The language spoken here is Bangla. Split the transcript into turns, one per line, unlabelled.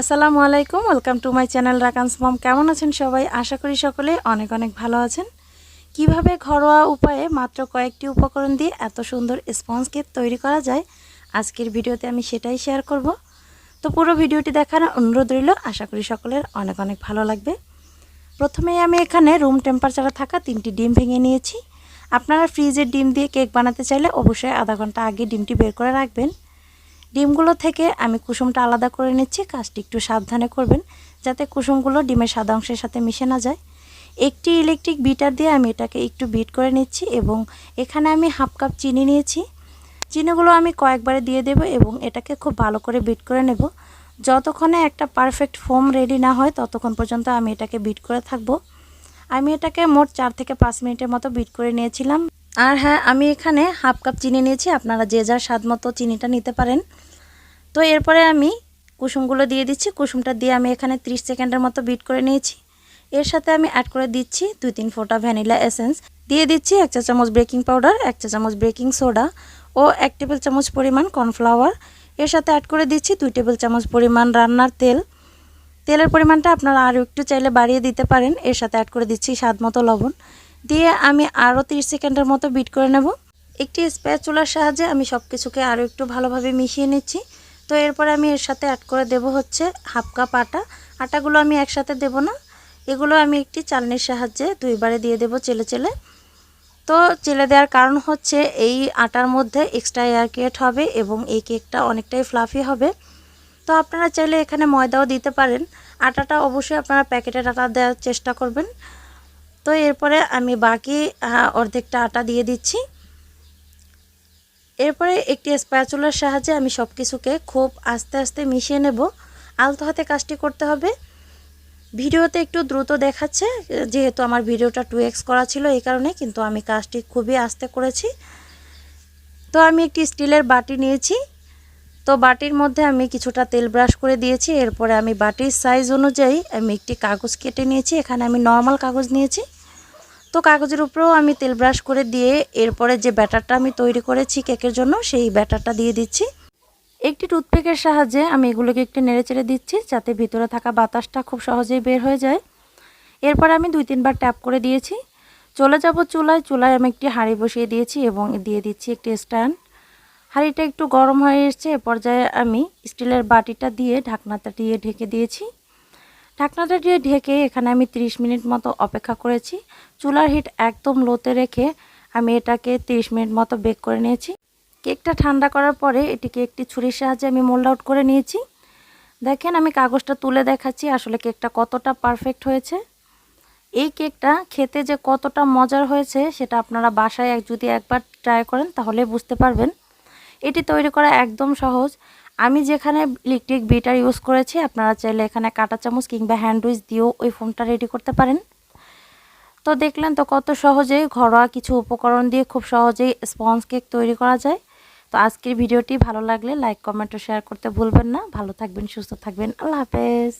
আসসালামু আলাইকুম, welcome to my channel Rakan's mom. কেমন আছেন সবাই? আশা করি সকলে অনেক অনেক ভালো আছেন। কীভাবে ঘরোয়া উপায়ে মাত্র কয়েকটি উপকরণ দিয়ে এত সুন্দর স্পঞ্জ কেক তৈরি করা যায়? আজকের ভিডিওতে আমি সেটাই শেয়ার করব। তো পুরো ভিডিওটি দেখার অনুরোধ রইল, আশা করি সকলের অনেক অনেক ভালো লাগবে। প্রথমেই আমি এখানে রুম টেম্পারেচারে থাকা তিনটি ডিম ভেঙে নিয়েছি। আপনারা ফ্রিজের ডিম দিয়ে কেক বানাতে চাইলে অবশ্যই আধা ঘণ্টা আগে ডিমটি বের করে রাখবেন। ডিমগুলো থেকে আমি কুসুমটা আলাদা করে নিচ্ছি, কাজটি একটু সাবধানে করবেন যাতে কুসুমগুলো ডিমের সাদা অংশের সাথে মিশে না যায়। একটি ইলেকট্রিক বিটার দিয়ে আমি এটাকে একটু বিট করে নিচ্ছি এবং এখানে আমি হাফ কাপ চিনি নিয়েছি। চিনিগুলো আমি কয়েকবারে দিয়ে দেব এবং এটাকে খুব ভালো করে বিট করে নেব। যতক্ষণে একটা পারফেক্ট ফোম রেডি না হয়, ততক্ষণ পর্যন্ত আমি এটাকে বিট করে থাকব। আমি এটাকে মোট চার থেকে পাঁচ মিনিটের মতো বিট করে নিয়েছিলাম। আর হ্যাঁ আমি এখানে হাফ কাপ চিনি নিয়েছি। আপনারা যে যার স্বাদ মতো চিনিটা নিতে পারেন। তো এরপরে আমি কুসুমগুলো দিয়ে দিচ্ছি। কুসুমটা দিয়ে আমি এখানে 30 সেকেন্ডের মতো বিট করে নিয়েছি। এর সাথে আমি অ্যাড করে দিচ্ছি দুই তিন ফোঁটা ভ্যানিলা এসেন্স। দিয়ে দিচ্ছি এক চা চামচ বেকিং পাউডার, এক চা চামচ বেকিং সোডা ও এক টেবিল চামচ পরিমাণ কর্নফ্লাওয়ার। এর সাথে অ্যাড করে দিচ্ছি দুই টেবিল চামচ পরিমাণ রান্নার তেল। তেলের পরিমাণটা আপনারা আরও একটু চাইলে বাড়িয়ে দিতে পারেন। এর সাথে অ্যাড করে দিচ্ছি স্বাদ মতো লবণ। দিয়ে আমি আরও 30 সেকেন্ডের মতো বিট করে নেব। একটি স্প্যাচুলার সাহায্যে আমি সব কিছুকে আরও একটু ভালোভাবে মিশিয়ে নিচ্ছি। তো এরপরে আমি এর সাথে অ্যাড করে দেব হচ্ছে হাফ কাপ আটা। আটাগুলো আমি একসাথে দেব না। এগুলো আমি একটি চালনির সাহায্যে দুইবারে দিয়ে দেব চেলে চেলে। তো চেলে দেওয়ার কারণ হচ্ছে এই আটার মধ্যে এক্সট্রা এয়ার ক্রিয়েট হবে এবং এই কেকটা অনেকটাই ফ্লাফি হবে। তো আপনারা চাইলে এখানে ময়দাও দিতে পারেন। আটাটা অবশ্যই আপনারা প্যাকেটের আটা দেওয়ার চেষ্টা করবেন। তো এরপরে আমি বাকি অর্ধেকটা আটা দিয়ে দিচ্ছি। এরপরে একটি স্প্যাচুলার সাহায্যে আমি সব কিছুকে খুব আস্তে আস্তে মিশিয়ে নেব। আলতো হাতে কাজটি করতে হবে। ভিডিওতে একটু দ্রুত দেখাচ্ছে, যেহেতু আমার ভিডিওটা টু এক্স করা ছিল এই কারণে, কিন্তু আমি কাজটি খুবই আস্তে করেছি। তো আমি একটি স্টিলের বাটি নিয়েছি। তো বাটির মধ্যে আমি কিছুটা তেল ব্রাশ করে দিয়েছি। এরপরে আমি বাটির সাইজ অনুযায়ী আমি একটি কাগজ কেটে নিয়েছি। এখানে আমি নর্মাল কাগজ নিয়েছি। তো কাগজের উপরেও আমি তেল ব্রাশ করে দিয়ে এরপরে যে ব্যাটারটা আমি তৈরি করেছি কেকের জন্য, সেই ব্যাটারটা দিয়ে দিচ্ছি। একটি টুথপিকের সাহায্যে আমি এগুলোকে একটু নেড়েচেড়ে দিচ্ছি, যাতে ভিতরে থাকা বাতাসটা খুব সহজেই বের হয়ে যায়। এরপর আমি দুই তিনবার ট্যাপ করে দিয়েছি। চলে যাব চুলায় চুলায় আমি একটি হাঁড়ি বসিয়ে দিয়েছি এবং দিয়ে দিচ্ছি একটি স্ট্যান্ড। হাঁড়িটা একটু গরম হয়ে এসছে, এ পর্যায়ে আমি স্টিলের বাটিটা দিয়ে ঢাকনাটা দিয়ে ঢেকে দিয়েছি। ঢাকনাটা দিয়ে ঢেকে এখানে আমি 30 মিনিট মতো অপেক্ষা করেছি। চুলার হিট একদম লোতে রেখে আমি এটাকে 30 মিনিট মতো বেক করে নিয়েছি। কেকটা ঠান্ডা করার পরে এটিকে একটি ছুরির সাহায্যে আমি মোল্ড আউট করে নিয়েছি। দেখেন আমি কাগজটা তুলে দেখাচ্ছি আসলে কেকটা কতটা পারফেক্ট হয়েছে। এই কেকটা খেতে যে কতটা মজার হয়েছে সেটা আপনারা বাসায় যদি একবার ট্রাই করেন তাহলে বুঝতে পারবেন। এটি তৈরি করা একদম সহজ। আমি যেখানে ইলেকট্রিক বিটার ইউজ করেছি, আপনারা চাইলে এখানে কাটা চামচ কিংবা হ্যান্ডউইচ দিয়েও ওই ফোনটা রেডি করতে পারেন। তো দেখলেন তো কত সহজেই ঘরোয়া কিছু উপকরণ দিয়ে খুব সহজেই স্পঞ্জ কেক তৈরি করা যায়। তো আজকের ভিডিওটি ভালো লাগলে লাইক কমেন্ট ও শেয়ার করতে ভুলবেন না। ভালো থাকবেন, সুস্থ থাকবেন। আল্লাহ হাফেজ।